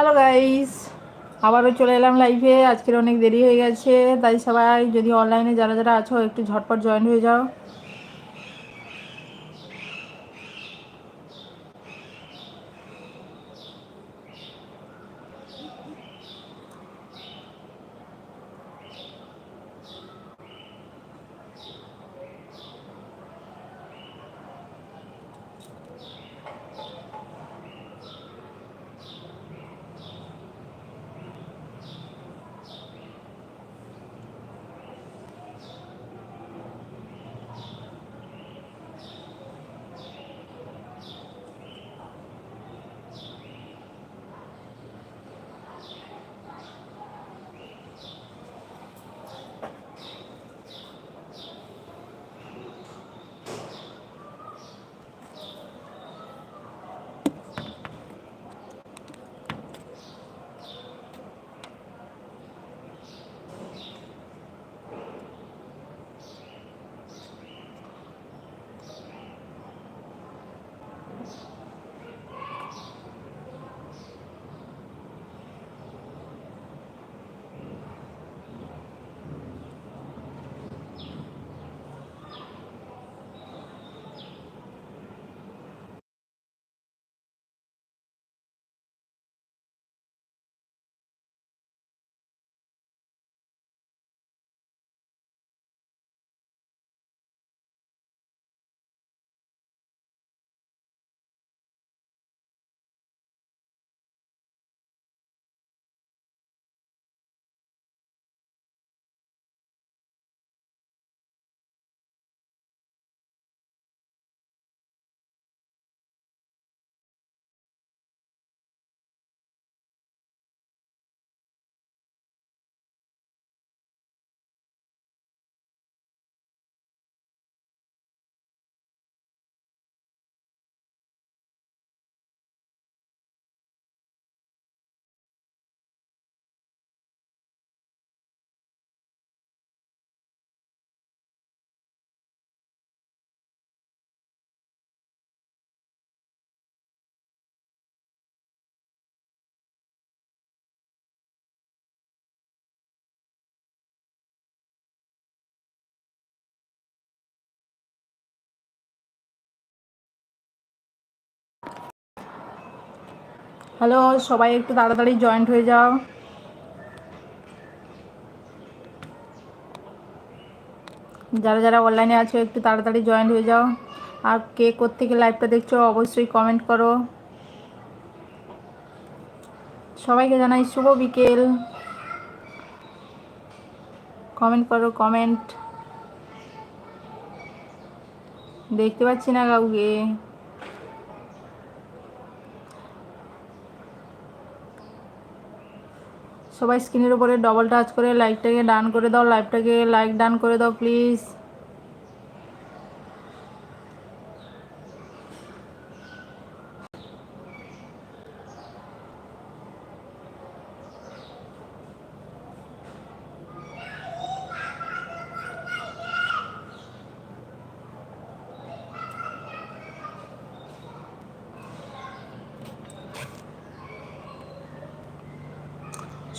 Hello guys আবারও চলে এলাম লাইভে আজকের অনেক দেরি হয়ে গেছে, তাই সবাই যদি অনলাইনে যারা যারা আছো, একটু ঝটপট জয়েন হয়ে যাও। হ্যালো, সবাই একটু তাড়াতাড়ি জয়েন্ট হয়ে যাও। যারা যারা অনলাইনে আছো, একটু তাড়াতাড়ি জয়েন্ট হয়ে যাও। আর কে কোত্থেকে লাইভটা দেখছ, অবশ্যই কমেন্ট করো। সবাইকে জানাই শুভ বিকেল। কমেন্ট করো কমেন্ট দেখতে পাচ্ছি না কাউকে। সবাই স্ক্রিনের উপরে ডবল টাচ করে লাইকটাকে ডান করে দাও লাইভটাকে লাইক ডান করে দাও প্লিজ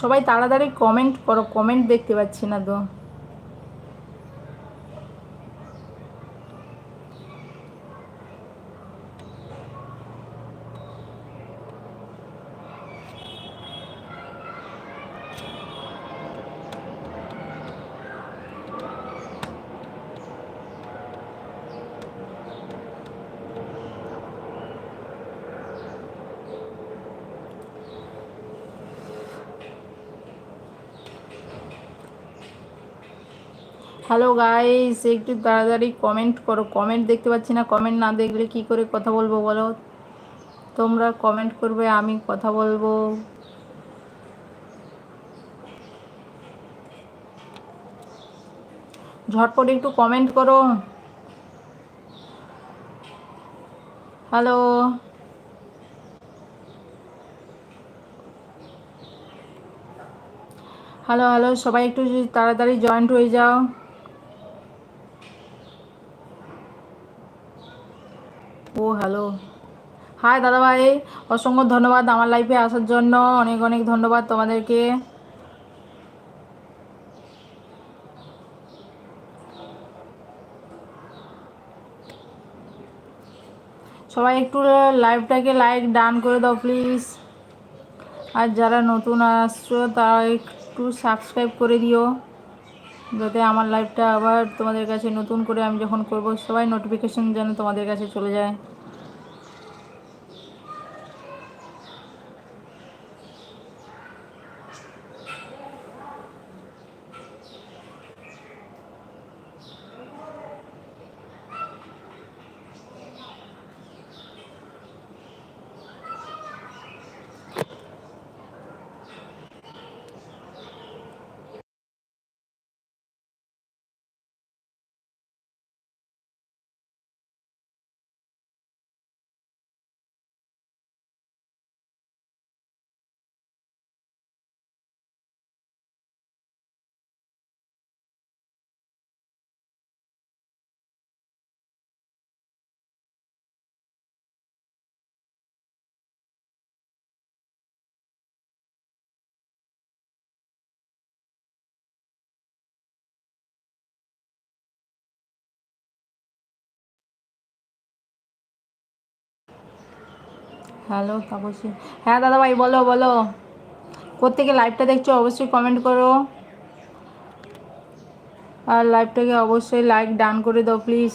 সবাই তাড়াতাড়ি কমেন্ট করো কমেন্ট দেখতে পাচ্ছি না তো। হ্যালো গাইস একটু তাড়াতাড়ি কমেন্ট করো। কমেন্ট দেখতে পাচ্ছি না কমেন্ট না দেখলে কি করে কথা বলব বলো? তোমরা কমেন্ট করবে, আমি কথা বলব। ঝটপট একটু কমেন্ট করো। হ্যালো হ্যালো হ্যালো সবাই একটু তাড়াতাড়ি জয়েন্ট হয়ে যাও। হ্যালো। হাই দাদাভাই, অসংখ্য ধন্যবাদ আমার লাইফে আসার জন্য। অনেক অনেক ধন্যবাদ তোমাদেরকে। সবাই একটু লাইভটাকে লাইক ডান করে দাও প্লিজ আর যারা নতুন আসছো তারা একটু সাবস্ক্রাইব করে দিও। যাতে আমার লাইভটা আবার তোমাদের কাছে নতুন করে আমি যখন করব, সবাই নোটিফিকেশন যেন তোমাদের কাছে চলে যায়। হ্যালো তাপসী। হ্যাঁ দাদা ভাই বলো বলো। কোথেকে লাইভটা দেখছ অবশ্যই কমেন্ট করো। আর লাইভটাকে অবশ্যই লাইক ডান করে দাও প্লিজ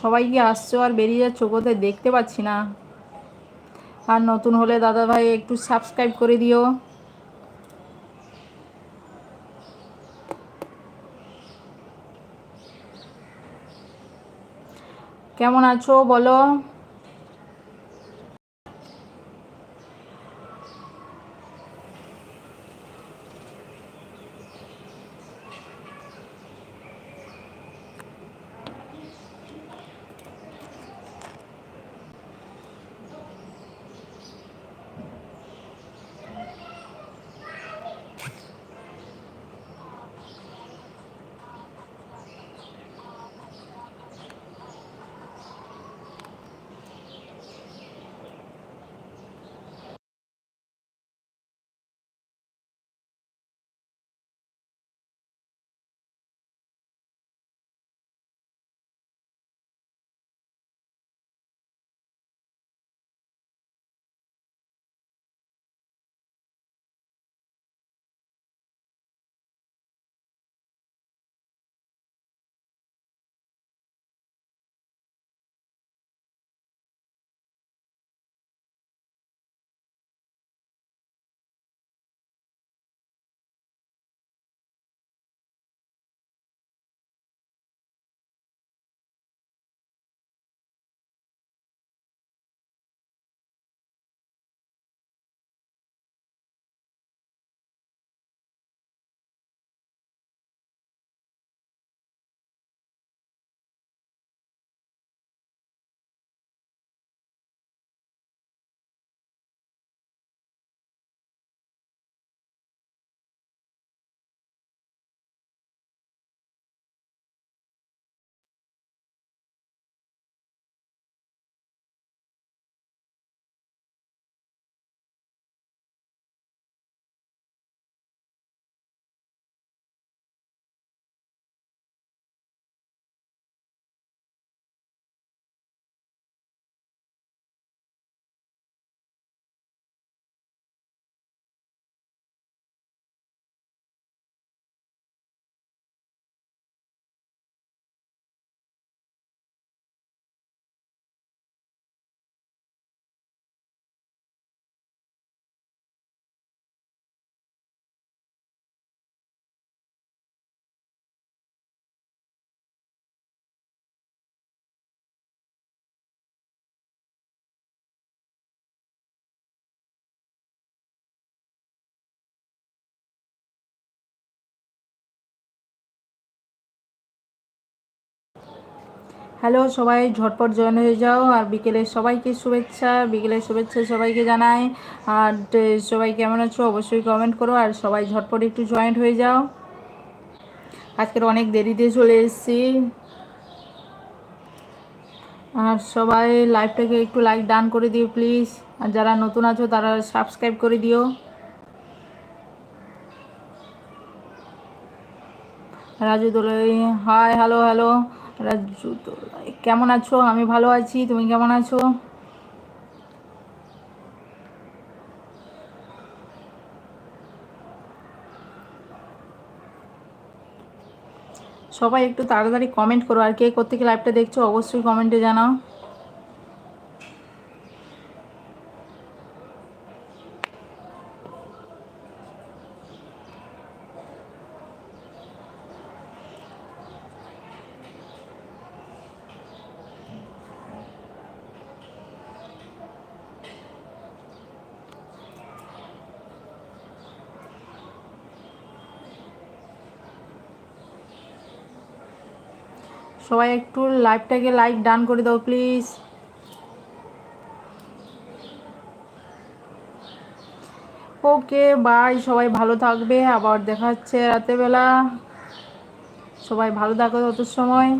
সবাই কি আসছো আর বেরিয়ে যাচ্ছ, কোথায় দেখতে পাচ্ছি না। আর নতুন হলে দাদা ভাই একটু সাবস্ক্রাইব করে দিও। কেমন আছো? বলো। হ্যালো, সবাই ঝটপট জয়েন হয়ে যাও আর বিকেলে সবাইকে শুভেচ্ছা বিকেলের শুভেচ্ছা সবাইকে জানাই। আর সবাই কেমন আছো অবশ্যই কমেন্ট করো আর সবাই ঝটপট একটু জয়েন্ট হয়ে যাও। আজকের অনেক দেরিতে চলে এসেছি। আর সবাই লাইভটাকে একটু লাইক ডান করে দিও প্লিজ আর যারা নতুন আছো তারা সাবস্ক্রাইব করে দিও। Raju Dolai hi hello hello Raju জুতো কেমন আছো? আমি ভালো আছি, তুমি কেমন আছো? সবাই একটু তাড়াতাড়ি কমেন্ট করো আর কে কোথেকে লাইভটা দেখছ, অবশ্যই কমেন্টে জানাও। সবাই একটু লাইভটাকে লাইক ডান করে দাও প্লিজ ওকে বাই সবাই ভালো থাকবে। আবার দেখা হচ্ছে রাতেবেলা সবাই ভালো থাকো তত সময়।